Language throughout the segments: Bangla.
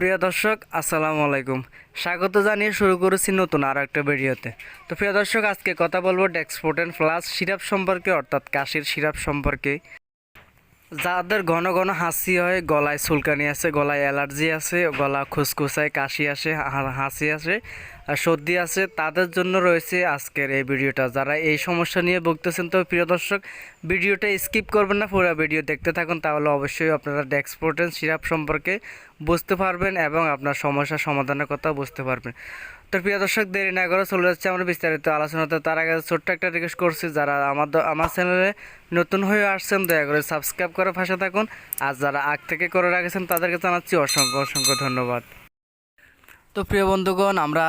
প্রিয় দর্শক, আসসালামু আলাইকুম। স্বাগত জানিয়ে শুরু করেছি নতুন আর একটা ভিডিওতে। তো প্রিয় দর্শক, আজকে কথা বলব ডেক্সপোর্টেন প্লাস সিরাপ সম্পর্কে, অর্থাৎ কাশির সিরাপ সম্পর্কে। যাদের ঘন ঘন হাসি হয়, গলায় সুলকানি আছে, গলায় অ্যালার্জি আছে গলা খুসখুসায় কাশি আসে হাসি আসে সর্দি আছে, তাদের জন্য রয়েছে আজকের এই ভিডিওটা। যারা এই সমস্যা নিয়ে ভুগতেছেন তো প্রিয় দর্শক, ভিডিওটা স্কিপ করবেন না, পুরো ভিডিও দেখতে থাকুন, তাহলে অবশ্যই আপনারা ডেক্সপোর্টেন সিরাপ সম্পর্কে বুঝতে পারবেন এবং আপনার সমস্যা সমাধানের কথা বুঝতে পারবেন। তো প্রিয় দর্শক, দেরি না করে চলে যাচ্ছে আমরা বিস্তারিত আলোচনাতে। তার আগে ছোট্ট একটা রিকোয়েস্ট করছি, যারা আমাদের আমার চ্যানেলে নতুন হয়ে আসছেন, দয়া করে সাবস্ক্রাইব করে পাশে থাকুন। আর যারা আগ থেকে করে রাখেছেন, তাদেরকে জানাচ্ছি অসংখ্য অসংখ্য ধন্যবাদ। তো প্রিয় বন্ধুগণ, আমরা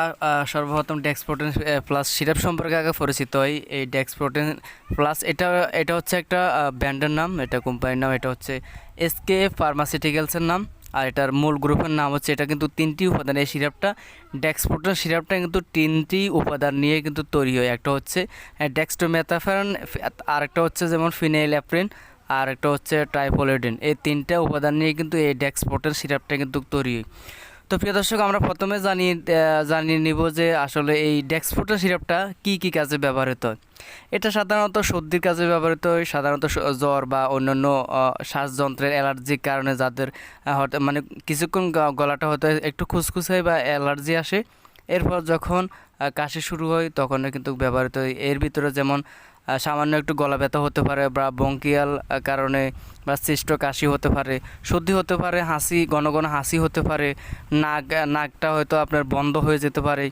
সর্বপ্রথম ডেক্সপ্রোটিন প্লাস সিরাপ সম্পর্কে আগে পরিচিত হই। এই ডেক্সপ্রোটিন প্লাস এটা এটা হচ্ছে একটা ব্র্যান্ডের নাম, এটা কোম্পানির নাম, এটা হচ্ছে এসকে ফার্মাসিউটিক্যালসের নাম। আর এটার মূল গ্রুপের নাম হচ্ছে, এটা কিন্তু তিনটি উপাদান। এই সিরাপটা ডেক্সপ্রোটিন সিরাপটা কিন্তু তিনটি উপাদান নিয়ে কিন্তু তৈরি হয়। একটা হচ্ছে ডেক্সটোমেথাফেরন আর একটা হচ্ছে যেমন ফিনাইল অ্যাপ্রিন আর একটা হচ্ছে ট্রাইপোলিডিন এই তিনটা উপাদান নিয়ে কিন্তু এই ডেক্সপ্রোটিন সিরাপটা কিন্তু তৈরি হয়। তো প্রিয় দর্শক, আমরা প্রথমে জানিয়ে জানিয়ে নিব যে আসলে এই ডেক্সপোর্টার সিরাপটা কি কি কাজে ব্যবহৃত। হয় এটা সাধারণত সর্দির কাজে ব্যবহৃত হয় সাধারণত জ্বর বা অন্যান্য শ্বাসযন্ত্রের অ্যালার্জির কারণে যাদের হঠাৎ মানে কিছুক্ষণ গলাটা হয়তো একটু খুসখুস হয় বা অ্যালার্জি আসে। এরপর যখন কাশি শুরু হয় তখন কিন্তু ব্যবহৃত হয়। এর ভিতরে যেমন সামান্য একটু গলা ব্যথা হতে পারে বা বঙ্কিয়াল কারণে বা সৃষ্ট কাশি হতে পারে, সর্দি হতে পারে, হাসি, ঘন ঘন হাসি হতে পারে, নাক নাকটা হয়তো আপনার বন্ধ হয়ে যেতে পারে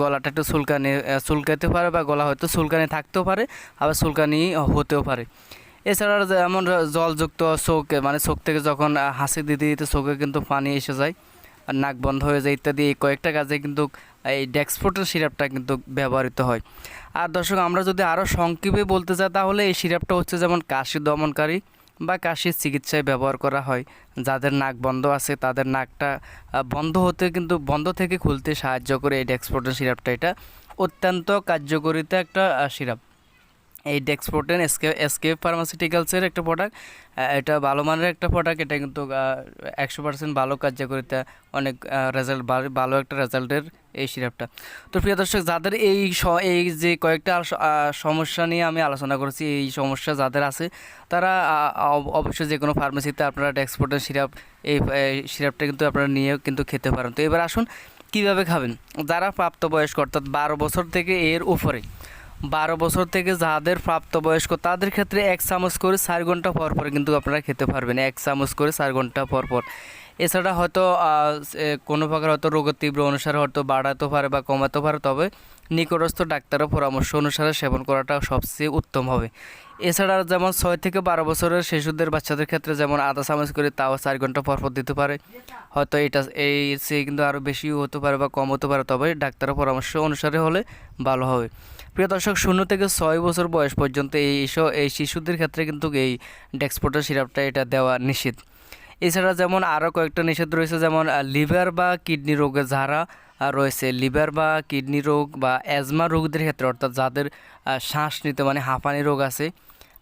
গলাটা একটু চুলকানি চুলকাতে পারে বা গলা হয়তো চুলকানি থাকতেও পারে, আবার চুলকানি হতেও পারে। এছাড়া যেমন জলযুক্ত চোখ মানে চোখ থেকে যখন হাসি দিতে দিতে চোখে কিন্তু পানি এসে যায়। নাক বন্ধ হয়ে যায় ইত্যাদি, এই কয়েকটা কাজে কিন্তু এই ডেক্সফোর্টের সিরাপটা কিন্তু ব্যবহৃত হয়। আর দর্শক, আমরা যদি আরও সংক্ষেপে বলতে চাই, তাহলে এই সিরাপটা হচ্ছে যেমন কাশি দমনকারী বা কাশির চিকিৎসায় ব্যবহার করা হয়। যাদের নাক বন্ধ আছে, তাদের নাকটা বন্ধ হতে কিন্তু, বন্ধ থেকে খুলতে সাহায্য করে এই ডেক্সপোর্টেন সিরাপটা এটা অত্যন্ত কার্যকরিতা একটা সিরাপ এই ডেক্সপোর্টেন এসকে এসকে ফার্মাসিউটিক্যালসের একটা প্রোডাক্ট এটা ভালো মানের একটা প্রোডাক্ট এটা কিন্তু একশো পার্সেন্ট ভালো কার্যকরিতা, অনেক রেজাল্ট ভালো একটা রেজাল্টের এই সিরাপটা। তো প্রিয় দর্শক, যাদের এই এই যে কয়েকটা সমস্যা নিয়ে আমি আলোচনা করেছি, এই সমস্যা যাদের আছে, তারা অব- অবশ্যই যে কোনো ফার্মেসিতে আপনারা ডেক্সপোর্টের সিরাপ, এই এই সিরাপটা কিন্তু আপনারা নিয়েও কিন্তু খেতে পারেন। তো এবার আসুন, কীভাবে খাবেন? যারা প্রাপ্তবয়স্ক, অর্থাৎ বারো বছর থেকে এর উপরে বারো বছর থেকে যাদের প্রাপ্তবয়স্ক, তাদের ক্ষেত্রে এক চামচ করে চার ঘণ্টা পর পর কিন্তু আপনারা খেতে পারবেন। এক চামচ করে চার ঘণ্টা পর পর এছাড়া হয়তো কোনো প্রকার হয়তো রোগের তীব্র অনুসারে হয়তো বাড়াতে পারে বা কমাতে পারে, তবে নিকটস্থ ডাক্তারের পরামর্শ অনুসারে সেবন করাটা সবচেয়ে উত্তম হবে। এছাড়া যেমন ছয় থেকে বারো বছরের শিশুদের বাচ্চাদের ক্ষেত্রে যেমন আধা চামচ করে তাও চার ঘণ্টা পর পর দিতে পারে, হয়তো এটা এই সে কিন্তু আরও বেশিও হতে পারে বা কম হতে পারে, তবে ডাক্তারের পরামর্শ অনুসারে হলে ভালো হবে। প্রিয় দর্শক, শূন্য থেকে ছয় বছর বয়স পর্যন্ত এই এই শিশুদের ক্ষেত্রে কিন্তু এই ডেক্সপোর্টার সিরাপটা এটা দেওয়া নিষেধ এছাড়া যেমন আরও কয়েকটা নিষেধ রয়েছে, যেমন লিভার বা কিডনি রোগে যারা রয়েছে। লিভার বা কিডনি রোগ বা অ্যাজমা রোগীদের ক্ষেত্রে, অর্থাৎ যাদের শ্বাস নিতে মানে হাঁপানি রোগ আছে,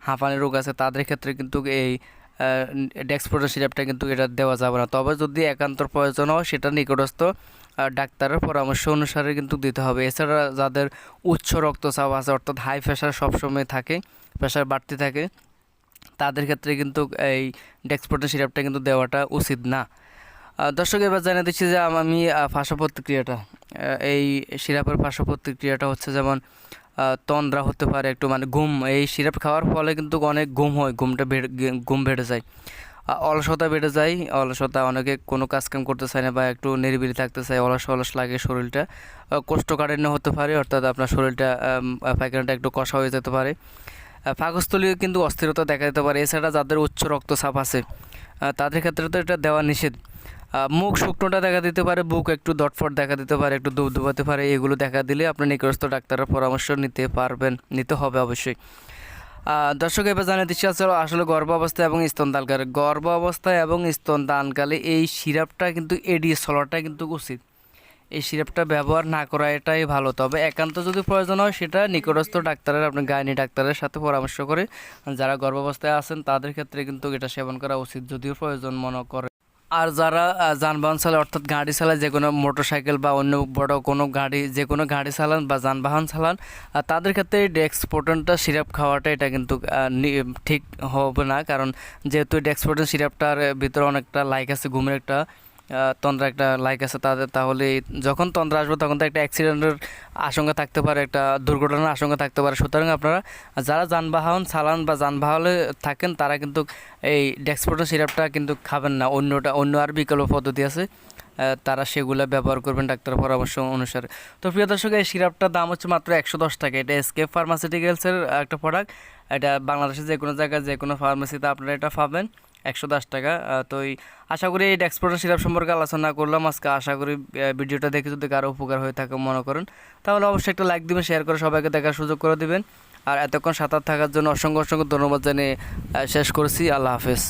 হাঁপানি রোগ আছে, তাদের ক্ষেত্রে কিন্তু এই ডেক্সপোর্টার সিরাপটা কিন্তু এটা দেওয়া যাবে না। তবে যদি একান্ত প্রয়োজন হয়, সেটা নিকটস্থ ডাক্তারের পরামর্শ অনুসারে কিন্তু দিতে হবে। এছাড়া যাদের উচ্চ রক্তচাপ আছে, অর্থাৎ হাই প্রেশার সবসময় থাকে, প্রেশার বাড়তে থাকে তাদের ক্ষেত্রে কিন্তু এই ডেক্সপোর্টের সিরাপটা কিন্তু দেওয়াটা উচিত না। দর্শক, এবার জানিয়ে দিচ্ছি যে আমি পার্শ্ব প্রতিক্রিয়াটা এই সিরাপের পার্শ্ব প্রতিক্রিয়াটা হচ্ছে যেমন তন্দ্রা হতে পারে একটু মানে ঘুম, এই সিরাপ খাওয়ার ফলে কিন্তু অনেক ঘুম হয়, ঘুমটা বেড়ে, ঘুম বেড়ে যায়। অলসতা বেড়ে যায়, অলসতা, অনেকে কোনো কাজকাম করতে চায় না বা একটু নিরিবিলি থাকতে চায়, অলস অলস লাগে শরীরটা। কোষ্ঠকাঠিন্য হতে পারে, অর্থাৎ আপনার শরীরটা পায়খানাটা একটু কষা হয়ে যেতে পারে। পাকস্থলীয় কিন্তু অস্থিরতা দেখা দিতে পারে। এছাড়া যাদের উচ্চ রক্তচাপ আছে তাদের ক্ষেত্রে তো এটা দেওয়া নিষেধ। মুখ শুকনোটা দেখা দিতে পারে, বুক একটু দটফট দেখা দিতে পারে, একটু দুবদুবাতে পারে, এগুলো দেখা দিলে আপনি নিকটস্থ ডাক্তারের পরামর্শ নিতে পারবেন, নিতে হবে অবশ্যই। দর্শক, এবার জানিয়ে দিচ্ছি, আসলে আসলে গর্ভ অবস্থায় এবং স্তনদানকালে গর্ভ অবস্থায় এবং স্তনদানকালে এই সিরাপটা কিন্তু এড়িয়ে চলাটা কিন্তু উচিত। এই সিরাপটা ব্যবহার না করা এটাই ভালো। তবে একান্ত যদি প্রয়োজন হয়, সেটা নিকটস্থ ডাক্তারের আপনি গাইনি ডাক্তারের সাথে পরামর্শ করে যারা গর্ভাবস্থায় আছেন, তাদের ক্ষেত্রে কিন্তু এটা সেবন করা উচিত যদিও প্রয়োজন মনে করে। আর যারা যানবাহন চালায়, অর্থাৎ গাড়ি চালায়, যে কোনো মোটর সাইকেল বা অন্য বড় কোনো গাড়ি, যে কোনো গাড়ি চালান বা যানবাহন চালান তাদের ক্ষেত্রে এই ডেক্সপোটনটা সিরাপ খাওয়াটা এটা কিন্তু ঠিক হবে না। কারণ যেহেতু ডেক্সপোটন সিরাপটার ভিতরে অনেকটা লাইক আছে, ঘুমের একটা তন্দ্রা একটা লাইক আছে তাদের, তাহলে যখন তন্দ্রা আসবে তখন তো একটা অ্যাক্সিডেন্টের আশঙ্কা থাকতে পারে, একটা দুর্ঘটনার আশঙ্কা থাকতে পারে। সুতরাং আপনারা যারা যানবাহন চালান বা যানবাহনে থাকেন, তারা কিন্তু এই ডেক্সপোটন সিরাপটা কিন্তু খাবেন না। অন্যটা, অন্য আর বিকল্প পদ্ধতি আছে তারা সেগুলো ব্যবহার করবেন ডাক্তার পরামর্শ অনুসারে। তো প্রিয় দর্শক, এই সিরাপটার দাম হচ্ছে মাত্র একশো দশ টাকা। এটা এসকেপ ফার্মাসিউটিক্যালসের একটা প্রোডাক্ট এটা বাংলাদেশের যে কোনো জায়গায় যে কোনো ফার্মেসিতে আপনারা এটা পাবেন। একশো দশ টাকা। তো আশা করি এই ডেক্সপোর্টার সিরাপ সম্পর্কে আলোচনা করলাম। আজকে আশা করি ভিডিওটা দেখে যদি কারও উপকার হয়ে থাকে মনে করেন, তাহলে অবশ্যই একটা লাইক দিবেন শেয়ার করে সবাইকে দেখার সুযোগ করে দিবেন। আর এতক্ষণ সাঁতার থাকার জন্য অসংখ্য অসংখ্য ধন্যবাদ জানিয়ে শেষ করছি। আল্লাহ হাফেজ।